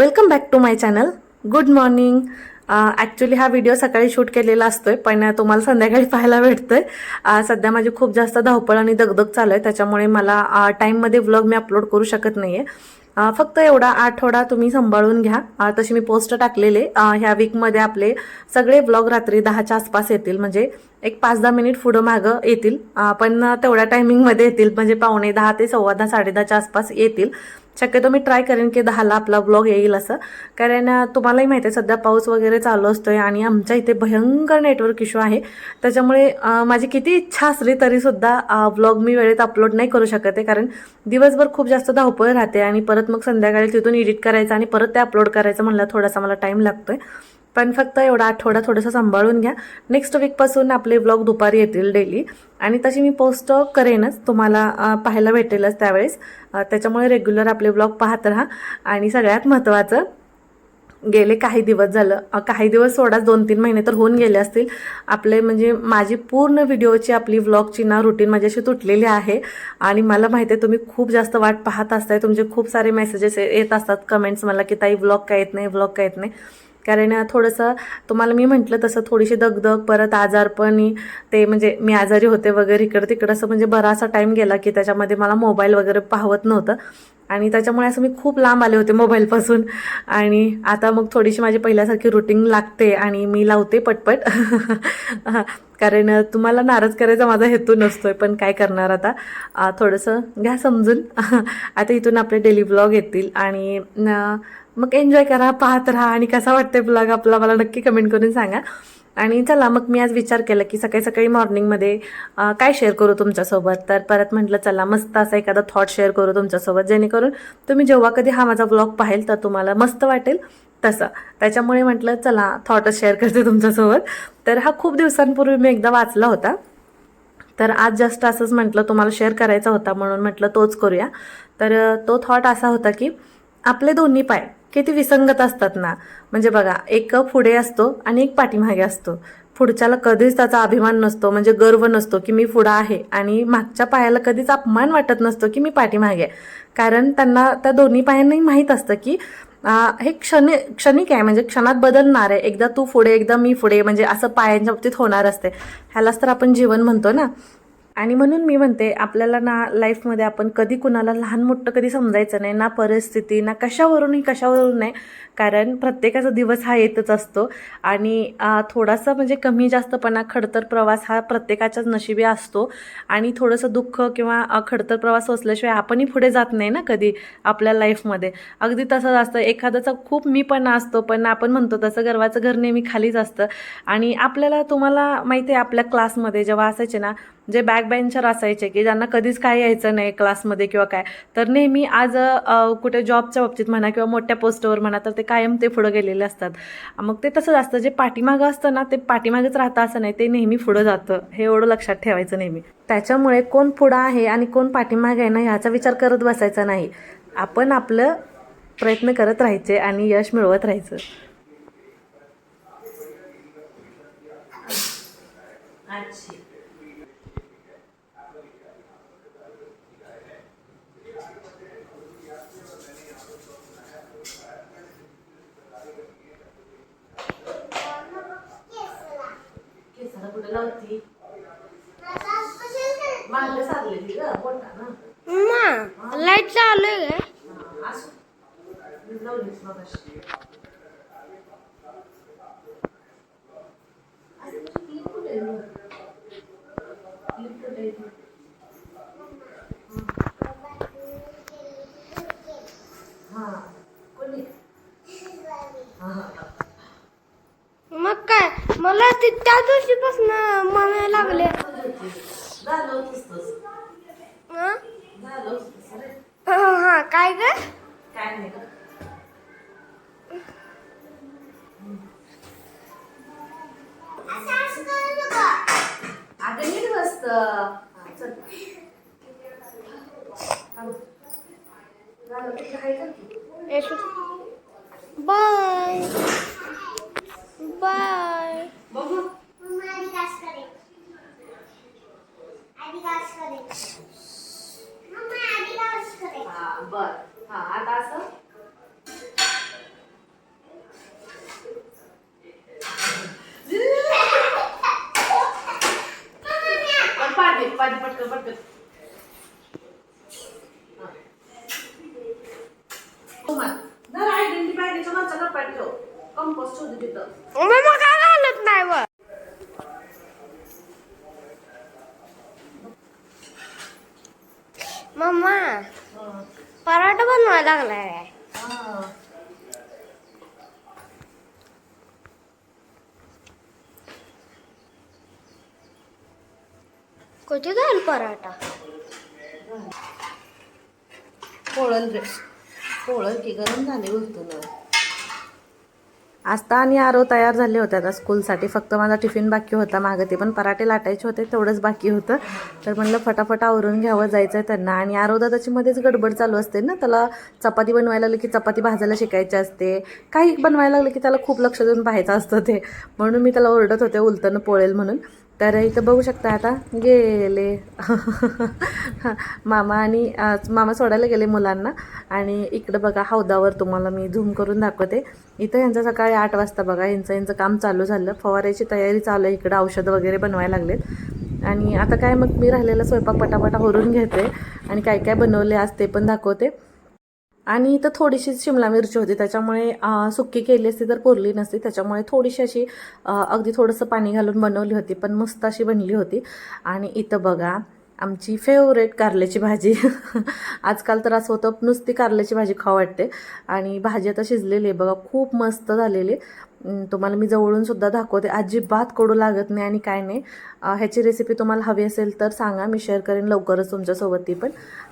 Welcome back to my channel good morning actually हा video सकाळी shoot केलेला असतोय पण uh, तुम्हाला संध्याकाळी पाहायला भेटतोय. Uh, सध्या माझी खूप जास्त धावपळ आणि दगदग चालू आहे त्याच्यामुळे मला uh, टाईममध्ये व्लॉग मी अपलोड करू शकत नाही आहे फक्त एवढा आठवडा तुम्ही सांभाळून घ्या. तशी मी पोस्ट टाकलेले. ह्या वीकमध्ये आपले सगळे व्लॉग रात्री दहाच्या आसपास येतील म्हणजे एक पाच दहा मिनिट पुढं मागं येतील. पण तेवढ्या टायमिंगमध्ये येतील म्हणजे पावणे दहा ते सव्वा दहा साडेदहाच्या आसपास येतील. शक्यतो मी ट्राय करेन की दहाला आपला ब्लॉग येईल असं. कारण तुम्हालाही माहिती आहे सध्या पाऊस वगैरे चालू असतोय आणि आमच्या इथे भयंकर नेटवर्क इश्यू आहे. त्याच्यामुळे माझी किती इच्छा असली तरीसुद्धा ब्लॉग मी वेळेत अपलोड नाही करू शकत आहे. कारण दिवसभर खूप जास्त धावपळ राहते आणि परत मग संध्याकाळी तिथून एडिट करायचं आणि परत ते अपलोड करायचं म्हणलं थोडासा मला टाईम लागतोय. पण फक्त एवढा आठवडा थोडंसं सांभाळून घ्या. नेक्स्ट वीकपासून आपले ब्लॉग दुपारी येतील डेली आणि तशी मी पोस्ट करेनच. तुम्हाला पाहायला भेटेलच त्यावेळेस. त्याच्यामुळे रेग्युलर आपले ब्लॉग पाहत राहा. आणि सगळ्यात महत्त्वाचं गेले काही दिवस झालं काही दिवस सोडा दोन तीन महिने तर होऊन गेले असतील. आपले म्हणजे माझी पूर्ण व्हिडिओची आपली व्लॉगची ना रुटीन माझ्याशी तुटलेली आहे. आणि मला माहिती आहे तुम्ही खूप जास्त वाट पाहत असताय. तुमचे खूप सारे मेसेजेस येत असतात कमेंट्स मला की ताई व्लॉग काय येत नाही व्लॉग काय येत नाही? कारण थोडंसं तुम्हाला मी म्हटलं तसं थोडीशी दगदग परत आजारपणी ते म्हणजे मी आजारी होते वगैरे इकडं तिकडं असं म्हणजे बरासा टाईम गेला की त्याच्यामध्ये मला मोबाईल वगैरे पाहवत नव्हतं. आणि त्याच्यामुळे असं मी खूप लांब आले होते मोबाईलपासून आणि आता मग थोडीशी माझी पहिल्यासारखी रुटीन लागते आणि मी लावते पटपट. कारण तुम्हाला नाराज करायचा माझा हेतू आहे पण काय करणार आता? थोडंसं घ्या समजून. आता इथून आपले डेली ब्लॉग येतील आणि मग एन्जॉय करा पाहत राहा आणि कसा वाटते ब्लॉग आपला मला नक्की कमेंट करून सांगा. आणि चला मग मी आज विचार केला की सकाळी सकाळी मॉर्निंगमध्ये काय शेअर करू तुमच्यासोबत? तर परत म्हटलं चला मस्त असा एखादा थॉट शेअर करू तुमच्यासोबत जेणेकरून तुम्ही जेव्हा कधी हा माझा ब्लॉग पाहिल तर तुम्हाला मस्त वाटेल तसं. त्याच्यामुळे म्हटलं चला थॉटच शेअर करते तुमच्यासोबत. तर हा खूप दिवसांपूर्वी मी एकदा वाचला होता. तर आज जस्ट असंच म्हटलं तुम्हाला शेअर करायचा होता म्हणून म्हटलं तोच करूया. तर तो थॉट असा होता की आपले दोन्ही पाय किती विसंगत असतात ना. म्हणजे बघा एक पुढे असतो आणि एक पाठीमागे असतो. पुढच्याला कधीच त्याचा अभिमान नसतो म्हणजे गर्व नसतो की मी पुढं आहे आणि मागच्या पायाला कधीच अपमान वाटत नसतो की मी पाठीमागे आहे. कारण त्यांना त्या दोन्ही पायांनाही माहीत असतं की आ, हे क्षणि क्षणिक आहे म्हणजे क्षणात बदलणार आहे. एकदा तू पुढे एकदा मी पुढे म्हणजे असं पायांच्या बाबतीत होणार असते. ह्यालाच तर आपण जीवन म्हणतो ना. आणि म्हणून मी म्हणते आपल्याला ना लाईफमध्ये आपण कधी कुणाला लहान मोठं कधी समजायचं नाही ना परिस्थिती ना कशावरूनही कशावरून नाही. कारण प्रत्येकाचा दिवस हा येतच असतो. आणि थोडासा म्हणजे कमी जास्तपणा खडतर प्रवास हा प्रत्येकाच्याच नशिबी असतो. आणि थोडंसं दुःख किंवा खडतर प्रवास असल्याशिवाय आपणही पुढे जात नाही ना कधी आपल्या लाईफमध्ये अगदी तसंच असतं. एखाद्याचा खूप मी पण असतो पण आपण म्हणतो तसं गर्वाचं घर नेहमी खालीच असतं. आणि आपल्याला तुम्हाला माहिती आहे आपल्या क्लासमध्ये जेव्हा असायचे ना जे बॅक बेंचर असायचे की ज्यांना कधीच काय यायचं नाही क्लासमध्ये किंवा काय. तर नेहमी आज कुठे जॉबच्या बाबतीत म्हणा किंवा मोठ्या पोस्टवर म्हणा तर ते कायम ते पुढं गेलेले असतात. मग ते तसंच असतं. जे पाठीमागं असतं ना ते पाठीमागेच राहतं असं नाही. ते नेहमी पुढं जातं. हे एवढं लक्षात ठेवायचं नेहमी. त्याच्यामुळे कोण पुढं आहे आणि कोण पाठीमागे आहे ना ह्याचा विचार करत बसायचा नाही. आपण आपलं प्रयत्न करत राहायचे आणि यश मिळवत राहायचं. मा लाइट चालू आहे? काय मग काय मला ते त्या दिवशीपासून म्हणायला लागले. हं? हा काय ग? अगं नीट बसत बाय. बाय. बघू. हा बर. हा आता असं? पाणी पाणी पटकन पटकन. आयडेंटिफाय त्याच्या मागचा ठेव. कंपोस्ट होते तिथं. पराठा बनवायला लागलाय हा. कुठे घाल पराठा पोळल रे पोळल की गरम झाले उलटून आस्ता आणि आरो तयार झाले होते आता स्कूलसाठी. फक्त माझा टिफिन बाकी होता मागं ते पण पराठे लाटायचे होते तेवढंच बाकी होतं. तर म्हणलं फटाफट आवरून घ्यावं जायचं आहे त्यांना. आणि आरो दादाची मध्येच गडबड चालू असते ना त्याला चपाती बनवायला लागली की चपाती भाजायला शिकायची असते. काही बनवायला लागलं की त्याला खूप लक्ष देऊन पाहायचं असतं ते. म्हणून मी त्याला ओरडत होते उलटनं पोळेल म्हणून. तर इथं बघू शकता आता गेले. मामा आणि आज मामा सोडायला गेले मुलांना. आणि इकडं बघा हौदावर तुम्हाला मी झूम करून दाखवते. इथं यांचं सकाळी आठ वाजता बघा यांचं यांचं काम चालू झालं. फवारायची तयारी चालू आहे. इकडं औषधं वगैरे बनवायला लागलेत. आणि आता काय मग मी राहिलेला स्वयंपाक पटापटा होरून घेते. आणि काय काय बनवले आज ते पण दाखवते. आणि इथं थोडीशी शिमला मिरची होती त्याच्यामुळे सुक्की केली असती तर पुरली नसती. त्याच्यामुळे थोडीशी अशी अगदी थोडंसं पाणी घालून बनवली होती पण मस्त अशी बनली होती. आणि इथं बघा आमची फेवरेट कारल्याची भाजी. आजकाल तर असं होतं नुसती कारल्याची भाजी खाऊ वाटते. आणि भाजी आता शिजलेली आहे. बघा खूप मस्त झालेली तुम्हाला मी जवळून सुद्धा दाखवते. अजिबात कडू लागत नाही आणि काय नाही. ह्याची रेसिपी तुम्हाला हवी असेल तर सांगा. मी शेअर करेन लवकरच तुमच्यासोबत ती पण.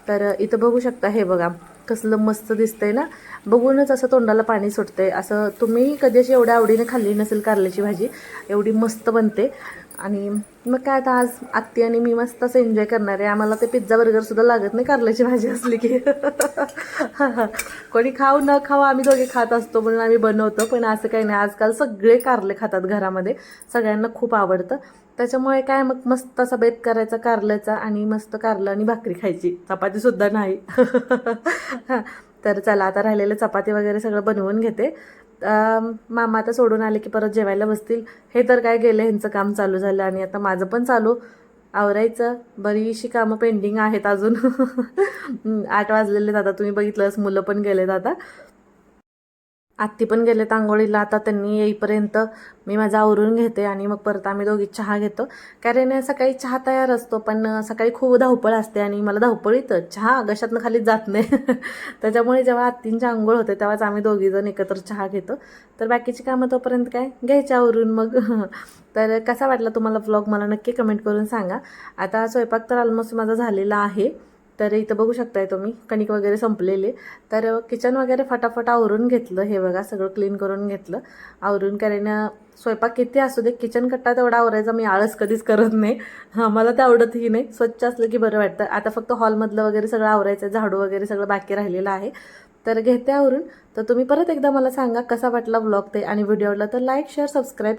तर इथं बघू शकता हे बघा. कसलं मस्त दिसतंय ना. बघूनच असं तोंडाला पाणी सुटतंय. असं तुम्ही कधी अशी एवढ्या आवडीने खाल्ली नसेल कारल्याची भाजी एवढी मस्त बनते. आणि मग काय आता आज आत्ती आणि मी मस्त असं एन्जॉय करणार आहे. आम्हाला ते पिझ्झा बर्गर सुद्धा लागत नाही कारल्याची भाजी असली की. कोणी खाऊ न खाऊ आम्ही दोघे खात असतो म्हणून आम्ही बनवतो पण असं काही नाही. आजकाल सगळे कारले खातात घरामध्ये. सगळ्यांना खूप आवडतं. त्याच्यामुळे काय मग मस्त असा बेत करायचा कारल्याचा आणि मस्त कारलं आणि भाकरी खायची. चपाती सुद्धा नाही. तर चला आता राहिलेलं चपाती वगैरे सगळं बनवून घेते. मामा आता सोडून आले की परत जेवायला बसतील. हे तर काय गेलं ह्यांचं काम चालू झालं आणि आता माझं पण चालू. आवरायचं. बरीचशी कामं पेंडिंग आहेत अजून. आठ वाजलेले आता तुम्ही बघितलंच मुलं पण गेलेत आता. आत्ती पण गेलेत आंघोळीला आता त्यांनी येईपर्यंत मी माझा आवरून घेते आणि मग परत आम्ही दोघी चहा घेतो. कारण सकाळी चहा तयार असतो पण सकाळी खूप धावपळ असते आणि मला धावपळीत चहा गशातनं खाली जात नाही. त्याच्यामुळे जेव्हा आत्तींची आंघोळ होते तेव्हाच आम्ही दोघीजण एकत्र चहा घेतो. तर बाकीची कामं तोपर्यंत काय? घ्यायच्या आवरून मग. तर कसा वाटला तुम्हाला व्लॉग मला नक्की कमेंट करून सांगा. आता स्वयंपाक तर ऑलमोस्ट माझा झालेला आहे. तर इथं बघू शकताय तुम्ही कणिक वगैरे संपलेले. तर किचन वगैरे फटाफट आवरून घेतलं हे बघा सगळं क्लीन करून घेतलं. आवरून कारण स्वयंपाक किती असू दे किचन कट्टा तेवढा आवरायचा मी आळस कधीच करत नाही. हां मला ते आवडतही नाही. स्वच्छ असलं की बरं वाटतं. आता फक्त हॉलमधलं वगैरे सगळं आवरायचं आहे झाडू वगैरे सगळं बाकी राहिलेलं आहे. तर घेते आवरून. तर तुम्ही परत एकदा मला सांगा कसा वाटला ब्लॉग ते आणि व्हिडिओ आवडला तर लाईक शेअर सबस्क्राईब